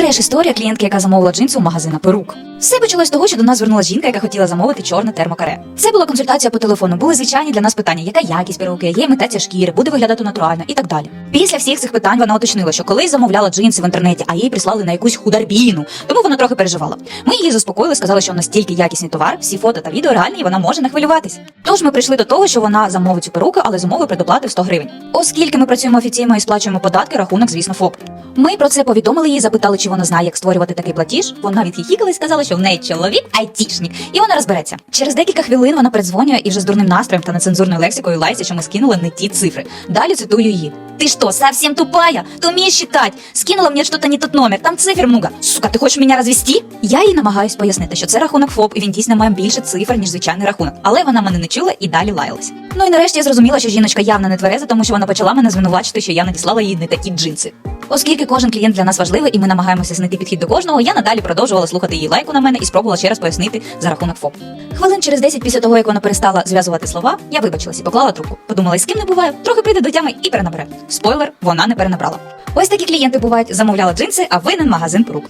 Треш історія клієнтки, яка замовила джинси у магазина перук. Все почалось з того, що до нас звернулася жінка, яка хотіла замовити чорне термокаре. Це була консультація по телефону. Були звичайні для нас питання, яка якість перуки, є імітація шкіри, буде виглядати натурально і так далі. Після всіх цих питань вона уточнила, що колись замовляла джинси в інтернеті, а їй прислали на якусь хударбіну, тому вона трохи переживала. Ми її заспокоїли, сказали, що настільки якісний товар, всі фото та відео реальні, і вона може не хвилюватись. Тож ми прийшли до того, що вона замовить цю перуку, але з умови предоплати в 100 гривень. Оскільки ми працюємо офіційно і сплачуємо податки, рахунок, звісно, ФОП. Ми про це повідомили їй, запитали, чи вона знає, як створювати такий платіж. Вона відхихікала і сказала, що в неї чоловік айтішник, і вона розбереться. Через декілька хвилин вона передзвонює і вже з дурним настроєм та нецензурною лексикою лайся, що ми скинули не ті цифри. Далі цитую її. Ты что, совсем тупая? Ты умеешь считать? Скинула мне что-то не тот номер, там цифр много. Сука, ти хочеш мене розвести? Я їй намагаюсь пояснити, що це рахунок ФОП, і він дійсно має більше цифр, ніж звичайний рахунок. Але вона мене не чула і далі лаялась. Ну і нарешті я зрозуміла, що жіночка явно не твереза, тому що вона почала мене звинувачити, що я надіслала їй не такі джинси. Оскільки кожен клієнт для нас важливий, і ми намагаємося знайти підхід до кожного, я надалі продовжувала слухати її лайку на мене і спробувала ще раз пояснити за рахунок ФОП. Хвилин через 10 після того, як вона перестала зв'язувати слова, я вибачилась і поклала трубку. Подумала, з ким не буває, трохи прийде до тями і перенабере. Спойлер, вона не перенабрала. Ось такі клієнти бувають, замовляла джинси, а винен магазин порук.